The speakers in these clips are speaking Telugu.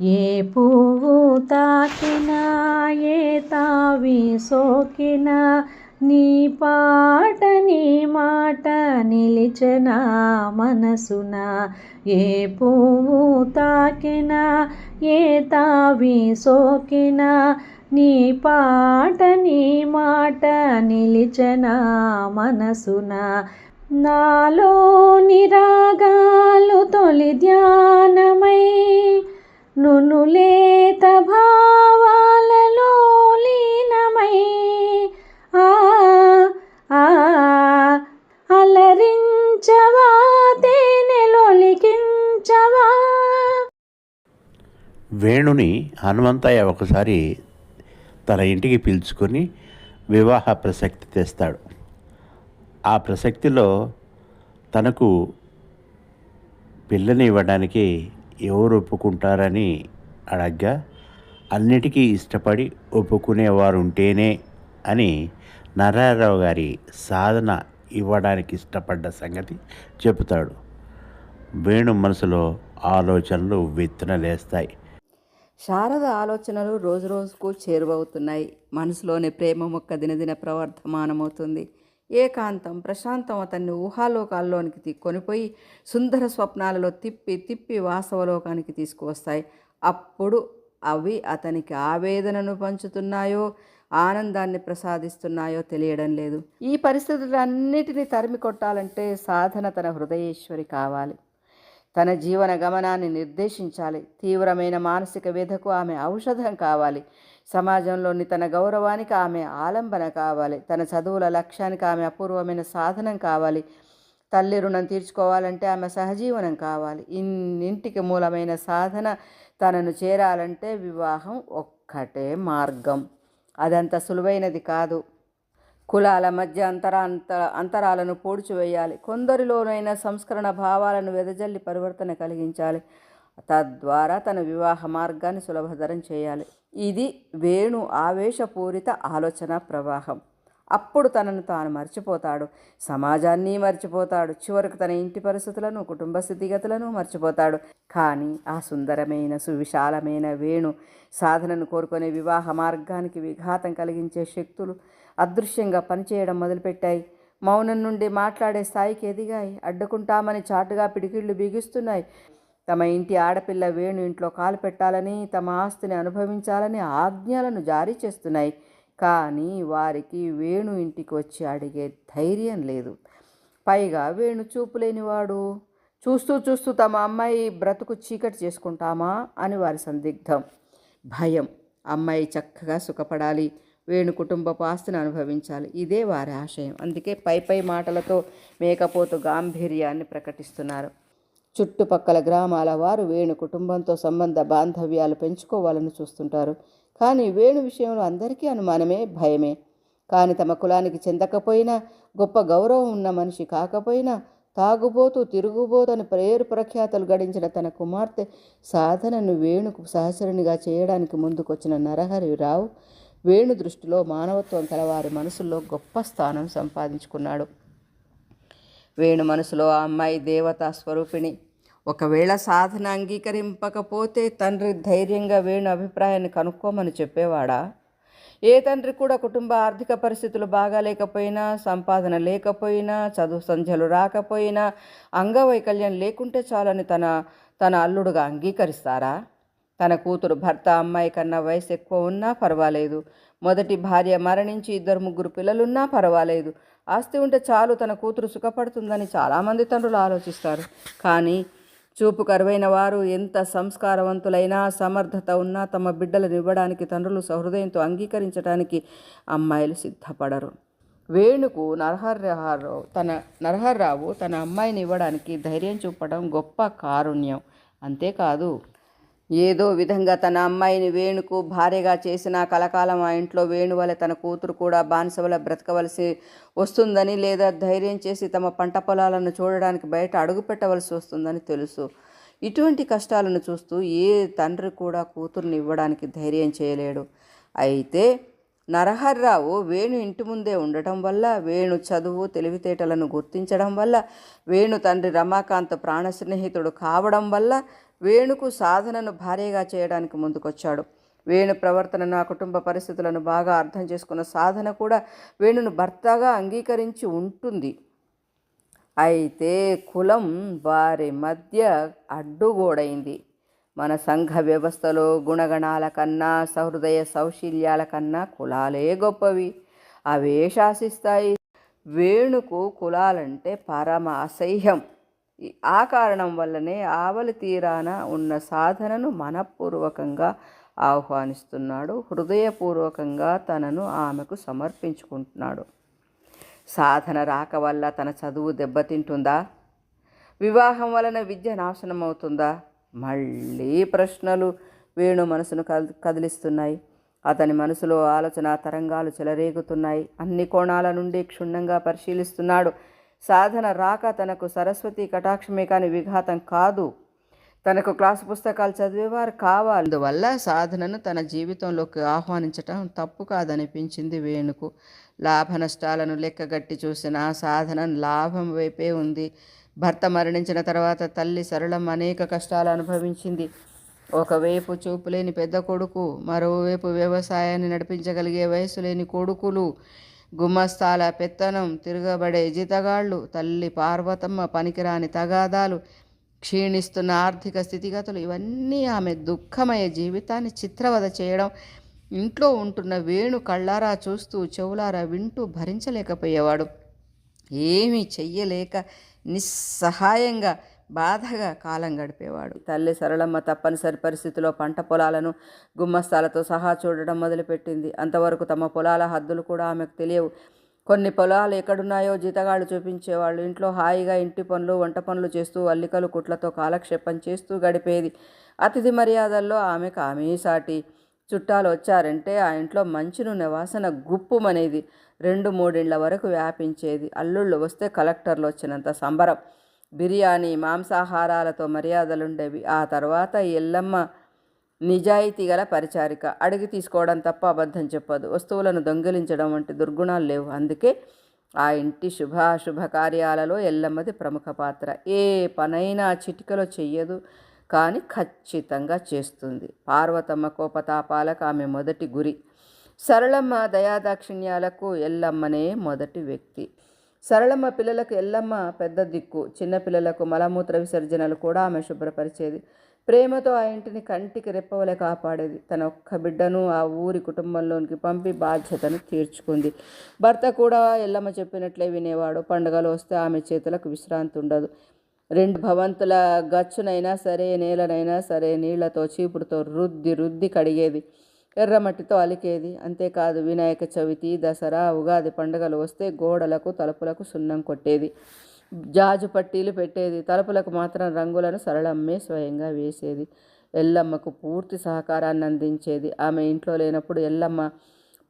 ఏ పువ్వు తాకినా ఏ తావి సోకినా నీ పాట నీ మాట నిలిచిన మనసున. ఏ పువ్వు తాకినా ఏ తావి సోకినా నీ పాట నీ మాట నిలిచిన మనసున. నాలో నిరాగాలు తొలి ధ్యానమై నునులేత భావాలలో లీనమై. ఆ ఆ అలరించవా తేనెలొలికించవా వేణుని హనుమంతయ్య ఒకసారి తన ఇంటికి పిలుచుకొని వివాహ ప్రసక్తి తెస్తాడు. ఆ ప్రసక్తిలో తనకు పిల్లని ఇవ్వడానికి ఎవరు ఒప్పుకుంటారని అడగ్గా అన్నిటికీ ఇష్టపడి ఒప్పుకునేవారుంటేనే అని నారాయణరావు గారి సాధన ఇవ్వడానికి ఇష్టపడ్డ సంగతి చెబుతాడు. వేణు మనసులో ఆలోచనలు విత్తనలేస్తాయి. శారద ఆలోచనలు రోజు రోజుకు చేరువవుతున్నాయి. మనసులోని ప్రేమ మొక్క దినదిన ప్రవర్ధమానమవుతుంది. ఏకాంతం ప్రశాంతం అతన్ని ఊహాలోకాల్లోనికి కొనిపోయి సుందర స్వప్నాలలో తిప్పి తిప్పి వాసవలోకానికి తీసుకువస్తాయి. అప్పుడు అవి అతనికి ఆవేదనను పంచుతున్నాయో ఆనందాన్ని ప్రసాదిస్తున్నాయో తెలియడం లేదు. ఈ పరిస్థితులన్నిటినీ తరిమి కొట్టాలంటే సాధన తన హృదయేశ్వరి కావాలి. తన జీవన గమనాన్ని నిర్దేశించాలి. తీవ్రమైన మానసిక వ్యధకు ఆమె ఔషధం కావాలి. సమాజంలోని తన గౌరవానికి ఆమె ఆలంబన కావాలి. తన చదువుల లక్ష్యానికి ఆమె అపూర్వమైన సాధనం కావాలి. తల్లి రుణం తీర్చుకోవాలంటే ఆమె సహజీవనం కావాలి. ఇన్నింటికి మూలమైన సాధన తనను చేరాలంటే వివాహం ఒక్కటే మార్గం. అదంత సులువైనది కాదు. కులాల మధ్య అంతరాంత అంతరాలను పూడ్చివేయాలి. కొందరిలోనైన సంస్కరణ భావాలను వెదజల్లి పరివర్తన కలిగించాలి. తద్వారా తన వివాహ మార్గాన్ని సులభతరం చేయాలి. ఇది వేణు ఆవేశపూరిత ఆలోచన ప్రవాహం. అప్పుడు తనను తాను మర్చిపోతాడు. సమాజాన్ని మర్చిపోతాడు. చివరకు తన ఇంటి పరిస్థితులను కుటుంబ స్థితిగతులను మర్చిపోతాడు. కానీ ఆ సుందరమైన సువిశాలమైన వేణు సాధనను కోరుకునే వివాహ మార్గానికి విఘాతం కలిగించే శక్తులు అదృశ్యంగా పనిచేయడం మొదలుపెట్టాయి. మౌనం నుండి మాట్లాడే స్థాయికి ఎదిగాయి. అడ్డుకుంటామని చాటుగా పిడికిళ్ళు బిగిస్తున్నాయి. తమ ఇంటి ఆడపిల్ల వేణు ఇంట్లో కాలు పెట్టాలని తమ ఆస్తిని అనుభవించాలని ఆజ్ఞలను జారీ చేస్తున్నాయి. కానీ వారికి వేణు ఇంటికి వచ్చి అడిగే ధైర్యం లేదు. పైగా వేణు చూపు లేనివాడు. చూస్తూ చూస్తూ తమ అమ్మాయి బ్రతుకు చీకటి చేసుకుంటామా అని వారి సందిగ్ధం భయం. అమ్మాయి చక్కగా సుఖపడాలి. వేణు కుటుంబపు ఆస్తిని అనుభవించాలి. ఇదే వారి ఆశయం. అందుకే పై పై మాటలతో మేకపోతు గాంభీర్యాన్ని ప్రకటిస్తున్నారు. చుట్టుపక్కల గ్రామాల వారు వేణు కుటుంబంతో సంబంధ బాంధవ్యాలు పెంచుకోవాలని చూస్తుంటారు. కానీ వేణు విషయంలో అందరికీ అనుమానమే భయమే. కానీ తమ కులానికి చెందకపోయినా గొప్ప గౌరవం ఉన్న మనిషి కాకపోయినా తాగుబోతూ తిరుగుబోతు అని ప్రేరు ప్రఖ్యాతలు గడించిన తన కుమార్తె సాధనను వేణుకు సహచరునిగా చేయడానికి ముందుకొచ్చిన నరహరి రావు వేణు దృష్టిలో మానవత్వం కలవారి మనసుల్లో గొప్ప స్థానం సంపాదించుకున్నాడు. వేణు మనసులో ఆ అమ్మాయి దేవతా స్వరూపిణి. ఒకవేళ సాధన అంగీకరింపకపోతే తండ్రి ధైర్యంగా వేణు అభిప్రాయాన్ని కనుక్కోమని చెప్పేవాడా? ఏ తండ్రి కూడా కుటుంబ ఆర్థిక పరిస్థితులు బాగాలేకపోయినా సంపాదన లేకపోయినా చదువు సంధ్యలు రాకపోయినా అంగవైకల్యం లేకుంటే చాలని తన తన అల్లుడుగా అంగీకరిస్తారా? తన కూతురు భర్త అమ్మాయి కన్నా వయసు ఎక్కువ ఉన్నా పర్వాలేదు. మొదటి భార్య మరణించి ఇద్దరు ముగ్గురు పిల్లలున్నా పర్వాలేదు. ఆస్తి ఉంటే చాలు తన కూతురు సుఖపడుతుందని చాలామంది తండ్రులు ఆలోచిస్తారు. కానీ చూపు కరువైన వారు ఎంత సంస్కారవంతులైనా సమర్థత ఉన్నా తమ బిడ్డలను ఇవ్వడానికి తండ్రులు సహృదయంతో అంగీకరించడానికి అమ్మాయిలు సిద్ధపడరు. వేణుకు నరహర్రావు తన నరహర్రావు తన అమ్మాయిని ఇవ్వడానికి ధైర్యం చూపడం గొప్ప కారుణ్యం. అంతేకాదు ఏదో విధంగా తన అమ్మాయిని వేణుకు భార్యగా చేసిన కలకాలం ఆ ఇంట్లో వేణు వల్ల తన కూతురు కూడా బానిసవల బ్రతకవలసి వస్తుందని లేదా ధైర్యం చేసి తమ పంట పొలాలను చూడడానికి బయట అడుగు పెట్టవలసి వస్తుందని తెలుసు. ఇటువంటి కష్టాలను చూస్తూ ఏ తండ్రి కూడా కూతుర్ని ఇవ్వడానికి ధైర్యం చేయలేడు. అయితే నరహర్రావు వేణు ఇంటి ముందే ఉండటం వల్ల వేణు చదువు తెలివితేటలను గుర్తించడం వల్ల వేణు తండ్రి రమాకాంత్ ప్రాణ స్నేహితుడు కావడం వల్ల వేణుకు సాధనను భార్యగా చేయడానికి ముందుకొచ్చాడు. వేణు ప్రవర్తనను ఆ కుటుంబ పరిస్థితులను బాగా అర్థం చేసుకున్న సాధన కూడా వేణును భర్తగా అంగీకరించి ఉంటుంది. అయితే కులం వారి మధ్య అడ్డుగోడైంది. మన సంఘ వ్యవస్థలో గుణగణాల కన్నా సహృదయ సౌశీల్యాల కన్నా కులాలే గొప్పవి. అవే శాసిస్తాయి. వేణుకు కులాలంటే పరమ అసహ్యం. ఆ కారణం వల్లనే ఆవలి తీరాన ఉన్న సాధనను మనపూర్వకంగా ఆహ్వానిస్తున్నాడు. హృదయపూర్వకంగా తనను ఆమెకు సమర్పించుకుంటున్నాడు. సాధన రాక వల్ల తన చదువు దెబ్బతింటుందా? వివాహం వలన విద్య నాశనం అవుతుందా మళ్ళీ ప్రశ్నలు వేణు మనసును కదిలిస్తున్నాయి. అతని మనసులో ఆలోచన తరంగాలు చెలరేగుతున్నాయి. అన్ని కోణాల నుండి క్షుణ్ణంగా పరిశీలిస్తున్నాడు. సాధన రాక తనకు సరస్వతి కటాక్షమే కాని విఘాతం కాదు. తనకు క్లాసు పుస్తకాలు చదివేవారు కావాలి. అందువల్ల సాధనను తన జీవితంలోకి ఆహ్వానించటం తప్పు కాదనిపించింది వేణుకు. లాభ నష్టాలను లెక్కగట్టి చూసిన సాధన లాభం వైపే ఉంది. భర్త మరణించిన తర్వాత తల్లి సరళం అనేక కష్టాలు అనుభవించింది. ఒకవైపు చూపులేని పెద్ద కొడుకు మరోవైపు వ్యవసాయాన్ని నడిపించగలిగే వయసు లేని కొడుకులు. గుమ్మస్తాల పెత్తనం తిరగబడే జీతగాళ్ళు తల్లి పార్వతమ్మ పనికిరాని తగాదాలు క్షీణిస్తున్న ఆర్థిక స్థితిగతులు ఇవన్నీ ఆమె దుఃఖమయ జీవితాన్ని చిత్రవద చేయడం. ఇంట్లో ఉంటున్న వేణు కళ్ళారా చూస్తూ చెవులారా వింటూ భరించలేకపోయేవాడు. ఏమీ చెయ్యలేక నిస్సహాయంగా బాధగా కాలం గడిపేవాడు. తల్లి సరళమ్మ తప్పనిసరి పరిస్థితిలో పంట పొలాలను గుమ్మస్తాలతో సహా చూడడం మొదలుపెట్టింది. అంతవరకు తమ పొలాల హద్దులు కూడా ఆమెకు తెలియవు. కొన్ని పొలాలు ఎక్కడున్నాయో జీతగాళ్ళు చూపించేవాళ్ళు. ఇంట్లో హాయిగా ఇంటి పనులు వంట పనులు చేస్తూ అల్లికలు కుట్లతో కాలక్షేపం చేస్తూ గడిపేది. అతిథి మర్యాదల్లో ఆమెకు ఆమె సాటి చుట్టాలు వచ్చారంటే ఆ ఇంట్లో మంచి నూనె వాసన గుప్పుమనేది రెండు మూడిండ్ల వరకు వ్యాపించేది. అల్లుళ్ళు వస్తే కలెక్టర్లు వచ్చినంత సంబరం. బిర్యానీ మాంసాహారాలతో మర్యాదలుండేవి. ఆ తర్వాత ఎల్లమ్మ నిజాయితీ గల పరిచారిక. అడిగి తీసుకోవడం తప్ప అబద్ధం చెప్పదు. వస్తువులను దొంగిలించడం వంటి దుర్గుణాలు లేవు. అందుకే ఆ ఇంటి శుభాశుభ కార్యాలలో ఎల్లమ్మది ప్రముఖ పాత్ర. ఏ పనైనా చిటికలో చెయ్యదు కానీ ఖచ్చితంగా చేస్తుంది. పార్వతమ్మ కోపతాపాలకు ఆమె మొదటి గురి. సరళమ్మ దయాదాక్షిణ్యాలకు ఎల్లమ్మనే మొదటి వ్యక్తి. సరళమ్మ పిల్లలకు ఎల్లమ్మ పెద్ద దిక్కు. చిన్నపిల్లలకు మలమూత్ర విసర్జనలు కూడా ఆమె శుభ్రపరిచేది. ప్రేమతో ఆ ఇంటిని కంటికి రెప్పవలే కాపాడేది. తన ఒక్క బిడ్డను ఆ ఊరి కుటుంబంలోనికి పంపి బాధ్యతను తీర్చుకుంది. భర్త కూడా ఎల్లమ్మ చెప్పినట్లే వినేవాడు. పండుగలు వస్తే ఆమె చేతులకు విశ్రాంతి ఉండదు. రెండు భవంతుల గచ్చునైనా సరే నేలనైనా సరే నీళ్ళతో చీపుడుతో రుద్ది రుద్ది కడిగేది. ఎర్రమట్టితో అలికేది. అంతేకాదు వినాయక చవితి దసరా ఉగాది పండుగలు వస్తే గోడలకు తలుపులకు సున్నం కొట్టేది. జాజు పట్టీలు పెట్టేది. తలుపులకు మాత్రం రంగులను సరళమ్మే స్వయంగా వేసేది. ఎల్లమ్మకు పూర్తి సహకారాన్ని అందించేది. ఆమె ఇంట్లో లేనప్పుడు ఎల్లమ్మ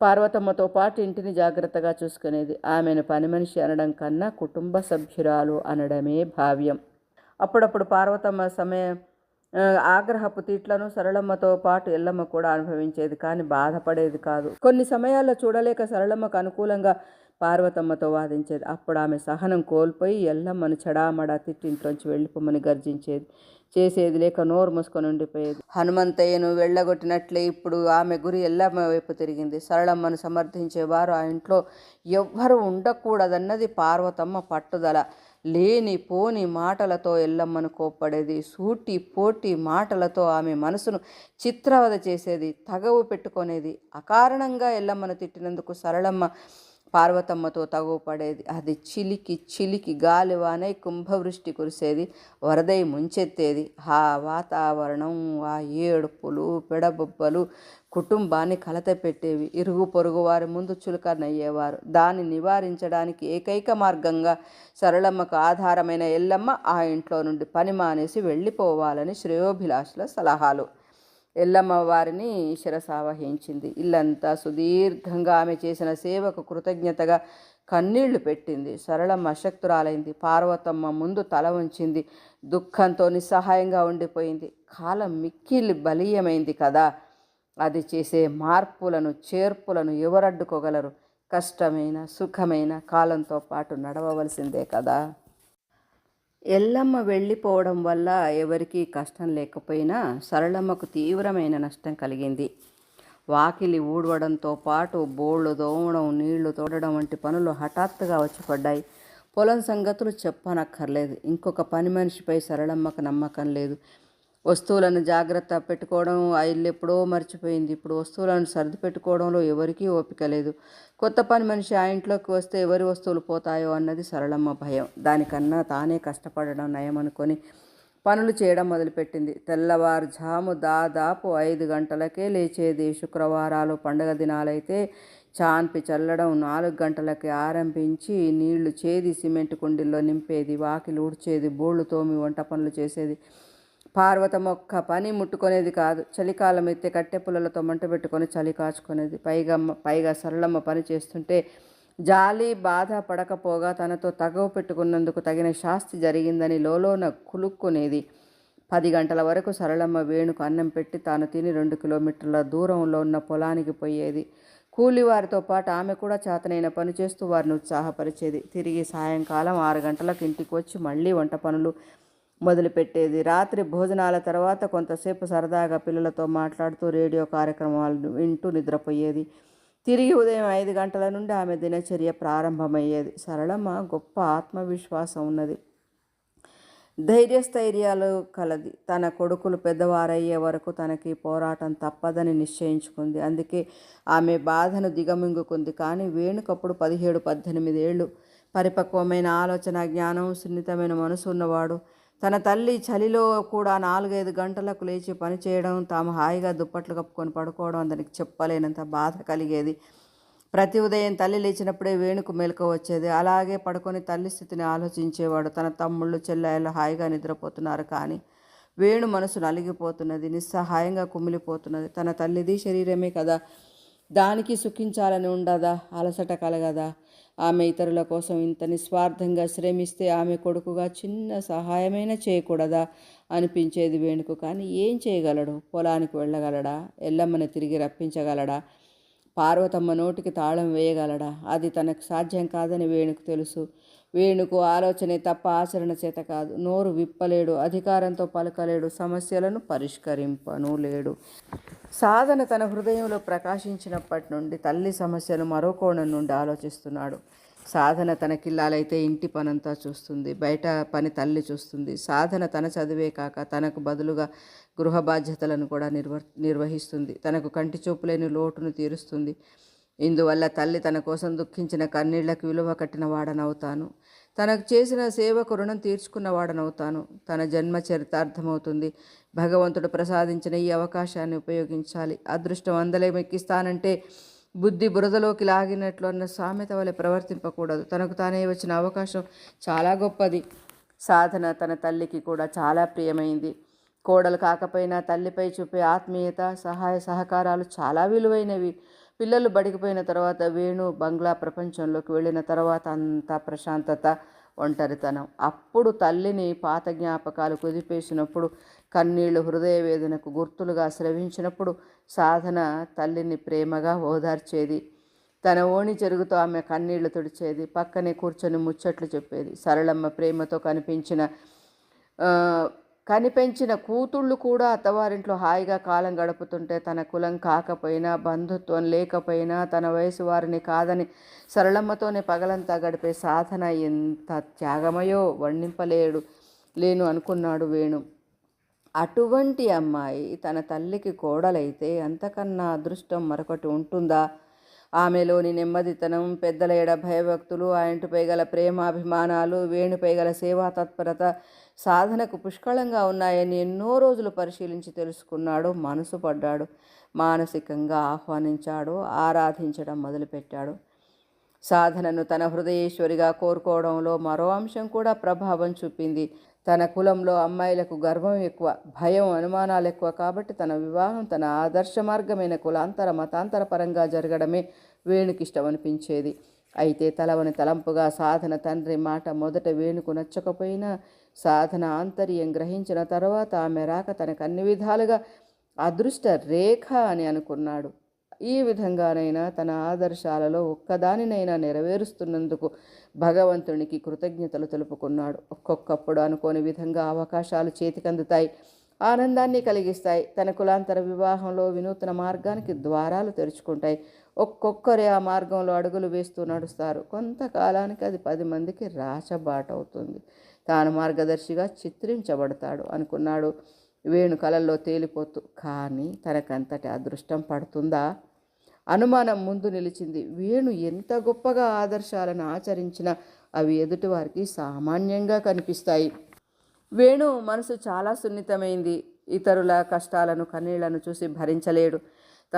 పార్వతమ్మతో పాటు ఇంటిని జాగ్రత్తగా చూసుకునేది. ఆమెను పని మనిషి అనడం కన్నా కుటుంబ సభ్యురాలు అనడమే భావ్యం. అప్పుడప్పుడు పార్వతమ్మ సమయం ఆగ్రహపు తిట్లను సరళమ్మతో పాటు ఎల్లమ్మ కూడా అనుభవించేది కానీ బాధపడేది కాదు. కొన్ని సమయాల్లో చూడలేక సరళమ్మకు అనుకూలంగా పార్వతమ్మతో వాదించేది. అప్పుడు ఆమె సహనం కోల్పోయి ఎల్లమ్మను చెడామడా తిట్టింట్లోంచి వెళ్ళిపోమని గర్జించేది. చేసేది లేక నోరు మూసుకొని ఉండిపోయేది. హనుమంతయ్యను వెళ్ళగొట్టినట్లే ఇప్పుడు ఆమె గురి ఎల్లమ్మ వైపు తిరిగింది. సరళమ్మను సమర్థించేవారు ఆ ఇంట్లో ఎవ్వరు ఉండకూడదన్నది పార్వతమ్మ పట్టుదల. లేని పోని మాటలతో ఎల్లమ్మను కోప్పడేది సూటి పోటి మాటలతో ఆమె మనసును చిత్రవద చేసేది తగవు పెట్టుకునేది. అకారణంగా ఎల్లమ్మను తిట్టినందుకు సరళమ్మ పార్వతమ్మతో తగువపడేది. అది చిలికి చిలికి గాలివానై కుంభవృష్టి కురిసేది. వరదై ముంచెత్తేది. ఆ వాతావరణం ఆ ఏడుపులు పెడబొబ్బలు కుటుంబాన్ని కలత పెట్టేవి. ఇరుగు పొరుగు వారి ముందు చులకనయ్యేవారు. దాన్ని నివారించడానికి ఏకైక మార్గంగా సరళమ్మకు ఆధారమైన ఎల్లమ్మ ఆ ఇంట్లో నుండి పని మానేసి వెళ్ళిపోవాలని శ్రేయోభిలాషుల సలహాలు. ఎల్లమ్మ వారిని శిరసావహించింది. ఇల్లంతా సుదీర్ఘంగా ఆమె చేసిన సేవకు కృతజ్ఞతగా కన్నీళ్ళు పెట్టింది. సరళమ్మ అశక్తురాలైంది పార్వతమ్మ ముందు తల ఉంచింది. దుఃఖంతో నిస్సహాయంగా ఉండిపోయింది. కాలం మిక్కిలి బలీయమైంది కదా. అది చేసే మార్పులను చేర్పులను ఎవరడ్డుకోగలరు? కష్టమైన సుఖమైన కాలంతో పాటు నడవవలసిందే కదా. ఎల్లమ్మ వెళ్ళిపోవడం వల్ల ఎవరికీ కష్టం లేకపోయినా సరళమ్మకు తీవ్రమైన నష్టం కలిగింది. వాకిలి ఊడవడంతో పాటు బోళ్ళు దోమడం నీళ్ళు తోడడం వంటి పనులు హఠాత్తుగా వచ్చి పడ్డాయి. పొలం సంగతులు చెప్పనక్కర్లేదు. ఇంకొక పని మనిషిపై సరళమ్మకు నమ్మకం లేదు. వస్తువులను జాగ్రత్త పెట్టుకోవడం ఆ ఇల్లు ఎప్పుడో మర్చిపోయింది. ఇప్పుడు వస్తువులను సర్ది పెట్టుకోవడంలో ఎవరికీ ఓపిక లేదు. కొత్త పని మనిషి ఆ ఇంట్లోకి వస్తే ఎవరి వస్తువులు పోతాయో అన్నది సరళమ్మ భయం. దానికన్నా తానే కష్టపడడం నయమనుకొని పనులు చేయడం మొదలుపెట్టింది. తెల్లవారుజాము దాదాపు ఐదు గంటలకే లేచేది. శుక్రవారాలు పండగ దినాలైతే చాన్పి చల్లడం నాలుగు గంటలకి ఆరంభించి నీళ్ళు చేది సిమెంట్ కుండీల్లో నింపేది వాకిలి ఊడ్చేది బోళ్ళు తోమి వంట పనులు చేసేది. పార్వతమ్మ ఒక్క పని ముట్టుకునేది కాదు. చలికాలం అయితే కట్టె పుల్లలతో మంట పెట్టుకొని చలి కాచుకునేది. పైగా పైగా సరళమ్మ పని చేస్తుంటే జాలి బాధ పడకపోగా తనతో తగవ పెట్టుకున్నందుకు తగిన శాస్తి జరిగిందని లోలోన కులుక్కునేది. పది గంటల వరకు సరళమ్మ వేణుకు అన్నం పెట్టి తాను తిని రెండు కిలోమీటర్ల దూరంలో ఉన్న పొలానికి పోయేది. కూలివారితో పాటు ఆమె కూడా చేతనైన పని చేస్తూ వారిని ఉత్సాహపరిచేది. తిరిగి సాయంకాలం ఆరు గంటలకు ఇంటికి వచ్చి మళ్ళీ వంట పనులు మొదలుపెట్టేది. రాత్రి భోజనాల తర్వాత కొంతసేపు సరదాగా పిల్లలతో మాట్లాడుతూ రేడియో కార్యక్రమాలు వింటూ నిద్రపోయేది. తిరిగి ఉదయం ఐదు గంటల నుండి ఆమె దినచర్య ప్రారంభమయ్యేది. సరళమ్మ గొప్ప ఆత్మవిశ్వాసం ఉన్నది. ధైర్యస్థైర్యాలు కలది. తన కొడుకులు పెద్దవారయ్యే వరకు తనకి పోరాటం తప్పదని నిశ్చయించుకుంది. అందుకే ఆమె బాధను దిగమింగుకుంది. కానీ వేణుకప్పుడు పదిహేడు పద్దెనిమిది ఏళ్ళు పరిపక్వమైన ఆలోచన జ్ఞానం సున్నితమైన మనసు ఉన్నవాడు. తన తల్లి చలిలో కూడా నాలుగైదు గంటలకు లేచి పనిచేయడం తాము హాయిగా దుప్పట్లు కప్పుకొని పడుకోవడం అతనికి చెప్పలేనంత బాధ కలిగేది. ప్రతి ఉదయం తల్లి లేచినప్పుడే వేణుకు మెలకు వచ్చేది. అలాగే పడుకొని తల్లి స్థితిని ఆలోచించేవాడు. తన తమ్ముళ్ళు చెల్లెళ్ళు హాయిగా నిద్రపోతున్నారు కానీ వేణు మనసు నలిగిపోతున్నది నిస్సహాయంగా కుమిలిపోతున్నది. తన తల్లిది శరీరమే కదా. దానికి సుఖించాలని ఉండదా? అలసట కలగదా? ఆమె ఇతరుల కోసం ఇంత నిస్వార్థంగా శ్రమిస్తే ఆమె కొడుకుగా చిన్న సహాయమైనా చేయకూడదా? అనిపించేది వేణుకు. కానీ ఏం చేయగలడు? పొలానికి వెళ్ళగలడా? ఎల్లమ్మని తిరిగి రప్పించగలడా? పార్వతమ్మ నోటికి తాళం వేయగలడా? అది తనకు సాధ్యం కాదని వేణుకు తెలుసు. వేణుకు ఆలోచనే తప్ప ఆచరణ చేత కాదు. నోరు విప్పలేడు అధికారంతో పలకలేడు సమస్యలను పరిష్కరింపను లేడు. సాధన తన హృదయంలో ప్రకాశించినప్పటి నుండి తల్లి సమస్యను మరో కోణం నుండి ఆలోచిస్తున్నాడు. సాధన తనకిల్లాలైతే ఇంటి పనంతా చూస్తుంది బయట పని తల్లి చూస్తుంది. సాధన తన చదివే కాక తనకు బదులుగా గృహ బాధ్యతలను కూడా నిర్వ నిర్వహిస్తుంది. తనకు కంటి చూపులేని లోటును తీరుస్తుంది. ఇందువల్ల తల్లి తన కోసం దుఃఖించిన కన్నీళ్ళకు విలువ కట్టిన వాడనవుతాను. తనకు చేసిన సేవకు రుణం తీర్చుకున్న వాడనవుతాను. తన జన్మ చరితార్థమవుతుంది. భగవంతుడు ప్రసాదించిన ఈ అవకాశాన్ని ఉపయోగించాలి. అదృష్టం అందలేమెక్కిస్తానంటే బుద్ధి బురదలోకి లాగినట్లు అన్న సామెత వలె ప్రవర్తింపకూడదు. తనకు తానే వచ్చిన అవకాశం చాలా గొప్పది. సాధన తన తల్లికి కూడా చాలా ప్రియమైంది. కోడలు కాకపోయినా తల్లిపై చూపే ఆత్మీయత సహాయ సహకారాలు చాలా విలువైనవి. పిల్లలు బడికిపోయిన తర్వాత వేణు బంగ్లా ప్రపంచంలోకి వెళ్ళిన తర్వాత అంతా ప్రశాంతత ఒంటరితనం. అప్పుడు తల్లిని పాత జ్ఞాపకాలు కుదిపేసినప్పుడు కన్నీళ్ళు హృదయ వేదనకు గుర్తులుగా స్రవించినప్పుడు సాధన తల్లిని ప్రేమగా ఓదార్చేది. తన ఓణి చెరుగుతో ఆమె కన్నీళ్ళు తుడిచేది. పక్కనే కూర్చొని ముచ్చట్లు చెప్పేది. సరళమ్మ ప్రేమతో కనిపించిన కనిపెంచిన కూతుళ్ళు కూడా అత్తవారింట్లో హాయిగా కాలం గడుపుతుంటే తన కులం కాకపోయినా బంధుత్వం లేకపోయినా తన వయసు వారిని కాదని సరళమ్మతోనే పగలంతా గడిపే సాధన ఎంత త్యాగమయో వర్ణింపలేడు లేను అనుకున్నాడు వేణు. అటువంటి అమ్మాయి తన తల్లికి కోడలైతే అంతకన్నా అదృష్టం మరొకటి ఉంటుందా? ఆమెలోని నెమ్మదితనం పెద్దల ఎడ భయభక్తులు ఆ ఇంటిపై గల ప్రేమాభిమానాలు వేణుపై గల సేవా తత్పరత సాధనకు పుష్కళంగా ఉన్నాయని ఎన్నో రోజులు పరిశీలించి తెలుసుకున్నాడు. మనసు పడ్డాడు. మానసికంగా ఆహ్వానించాడు. ఆరాధించడం మొదలుపెట్టాడు. సాధనను తన హృదయేశ్వరిగా కోరుకోవడంలో మరో అంశం కూడా ప్రభావం చూపింది. తన కులంలో అమ్మాయిలకు గర్వం ఎక్కువ భయం అనుమానాలు ఎక్కువ కాబట్టి తన వివాహం తన ఆదర్శ మార్గమైన కులాంతర మతాంతర పరంగా జరగడమే వేణుకిష్టం అనిపించేది అయితే తలవని తలంపుగా సాధన తండ్రి మాట మొదట వేణుకు నచ్చకపోయినా సాధన ఆంతర్యం గ్రహించిన తర్వాత ఆమె రాక తనకు అన్ని విధాలుగా అదృష్ట రేఖ అని అనుకున్నాడు. ఈ విధంగానైనా తన ఆదర్శాలలో ఒక్కదానినైనా నెరవేరుస్తున్నందుకు భగవంతునికి కృతజ్ఞతలు తెలుపుకున్నాడు. ఒక్కొక్కప్పుడు అనుకోని విధంగా అవకాశాలు చేతికందుతాయి ఆనందాన్ని కలిగిస్తాయి. తన కులాంతర వివాహంలో వినూతన మార్గానికి ద్వారాలు తెరుచుకుంటాయి. ఒక్కొక్కరే ఆ మార్గంలో అడుగులు వేస్తూ నడుస్తారు. కొంతకాలానికి అది పది మందికి రాచబాటవుతుంది. తాను మార్గదర్శిగా చిత్రించబడతాడు అనుకున్నాడు. వేణు కలల్లో తేలిపోతూ కానీ తనకంతటి అదృష్టం పడుతుందా? అనుమానం ముందు నిలిచింది. వేణు ఎంత గొప్పగా ఆదర్శాలను ఆచరించినా అవి ఎదుటివారికి సామాన్యంగా కనిపిస్తాయి. వేణు మనసు చాలా సున్నితమైంది. ఇతరుల కష్టాలను కన్నీళ్ళను చూసి భరించలేడు.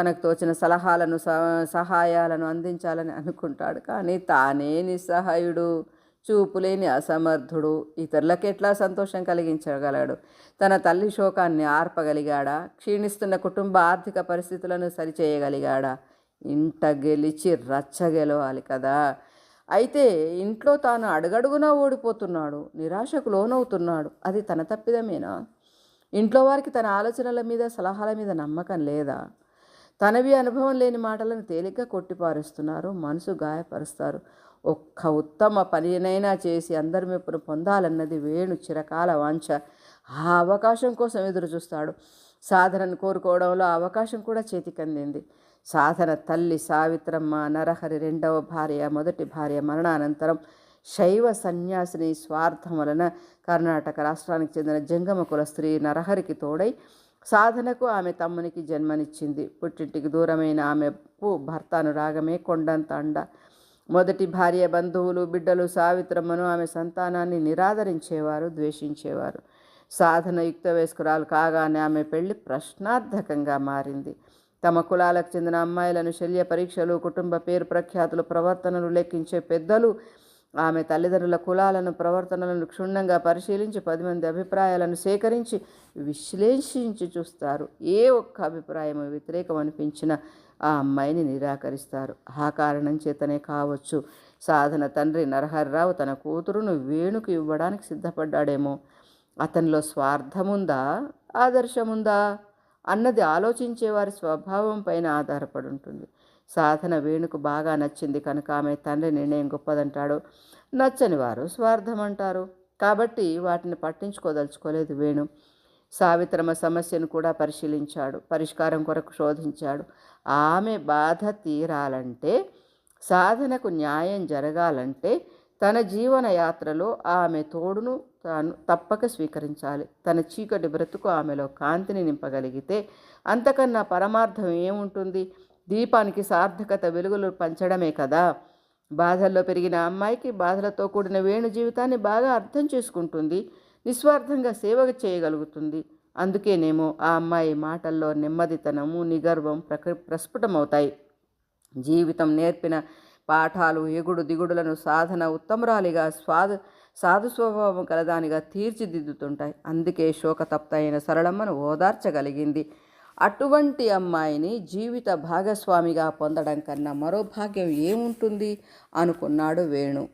తనకు తోచిన సలహాలను స- సహాయాలను అందించాలని అనుకుంటాడు. కానీ తానే నిస్సహాయుడు. చూపులేని అసమర్థుడు ఇతరులకెట్లా సంతోషం కలిగించగలడు? తన తల్లి శోకాన్ని ఆర్పగలిగాడా? క్షీణిస్తున్న కుటుంబ ఆర్థిక పరిస్థితులను సరిచేయగలిగాడా? ఇంట గెలిచి రచ్చ గెలవాలి కదా! అయితే ఇంట్లో తాను అడుగడుగునా ఓడిపోతున్నాడు నిరాశకు లోనవుతున్నాడు అది తన తప్పిదమేనా? ఇంట్లో వారికి తన ఆలోచనల మీద సలహాల మీద నమ్మకం లేదా? తనవి అనుభవం లేని మాటలను తేలిగ్గా కొట్టిపారుస్తున్నారు మనసు గాయపరుస్తారు. ఒక్క ఉత్తమ పనినైనా చేసి అందరి మెప్పును పొందాలన్నది వేణు చిరకాల వాంఛ. ఆ అవకాశం కోసం ఎదురు చూస్తాడు. సాధనను కోరుకోవడంలో అవకాశం కూడా చేతికందింది. సాధన తల్లి సావిత్రమ్మ నరహరి రెండవ భార్య మొదటి భార్య మరణానంతరం శైవ సన్యాసిని స్వార్థం వలన కర్ణాటక రాష్ట్రానికి చెందిన జంగమ కుల స్త్రీ నరహరికి తోడై సాధనకు ఆమె తమ్మునికి జన్మనిచ్చింది. పుట్టింటికి దూరమైన ఆమె భర్తను రాగమే కొండంత అండ. మొదటి భార్య బంధువులు బిడ్డలు సావిత్రమ్మను ఆమె సంతానాన్ని నిరాదరించేవారు ద్వేషించేవారు. సాధన యుక్త కాగానే ఆమె పెళ్ళి ప్రశ్నార్థకంగా మారింది. తమ కులాలకు చెందిన అమ్మాయిలను శల్య పరీక్షలు కుటుంబ పేరు ప్రఖ్యాతులు ప్రవర్తనలు లెక్కించే పెద్దలు ఆమె తల్లిదండ్రుల కులాలను ప్రవర్తనలను క్షుణ్ణంగా పరిశీలించి పది మంది అభిప్రాయాలను సేకరించి విశ్లేషించి చూస్తారు. ఏ ఒక్క అభిప్రాయం వ్యతిరేకం అనిపించిన ఆ అమ్మాయిని నిరాకరిస్తారు. ఆ కారణం చేతనే కావచ్చు. సాధన తండ్రి నరహరిరావు తన కూతురును వేణుకు ఇవ్వడానికి సిద్ధపడ్డాడేమో. అతనిలో స్వార్థముందా? ఆదర్శముందా? అన్నది ఆలోచించే వారి స్వభావం పైన ఆధారపడి ఉంటుంది సాధన వేణుకు బాగా నచ్చింది కనుక ఆమె తండ్రి నిర్ణయం గొప్పదంటాడు. నచ్చని వారు స్వార్థం అంటారు కాబట్టి వాటిని పట్టించుకోదలుచుకోలేదు వేణు. సావిత్రమ సమస్యను కూడా పరిశీలించాడు పరిష్కారం కొరకు శోధించాడు. ఆమె బాధ తీరాలంటే సాధనకు న్యాయం జరగాలంటే తన జీవన యాత్రలో ఆమె తోడును తాను తప్పక స్వీకరించాలి. తన చీకటి బ్రతుకు ఆమెలో కాంతిని నింపగలిగితే అంతకన్నా పరమార్థం ఏముంటుంది? దీపానికి సార్థకత వెలుగులు పంచడమే కదా! బాధల్లో పెరిగిన అమ్మాయికి బాధలతో కూడిన వేణు జీవితాన్ని బాగా అర్థం చేసుకుంటుంది. నిస్వార్థంగా సేవ చేయగలుగుతుంది. అందుకేనేమో ఆ అమ్మాయి మాటల్లో నెమ్మదితనము నిగర్వం ప్రక ప్రస్ఫుటమవుతాయి. జీవితం నేర్పిన పాఠాలు ఎగుడు దిగుడులను సాధన ఉత్తమరాలిగా స్వాద సాధు స్వభావం కలదానిగా తీర్చిదిద్దుతుంటాయి. అందుకే శోకతప్తైన సరళమ్మను ఓదార్చగలిగింది. అటువంటి అమ్మాయిని జీవిత భాగస్వామిగా పొందడం కన్నా మరో భాగ్యం ఏముంటుంది? అనుకున్నాడు వేణు.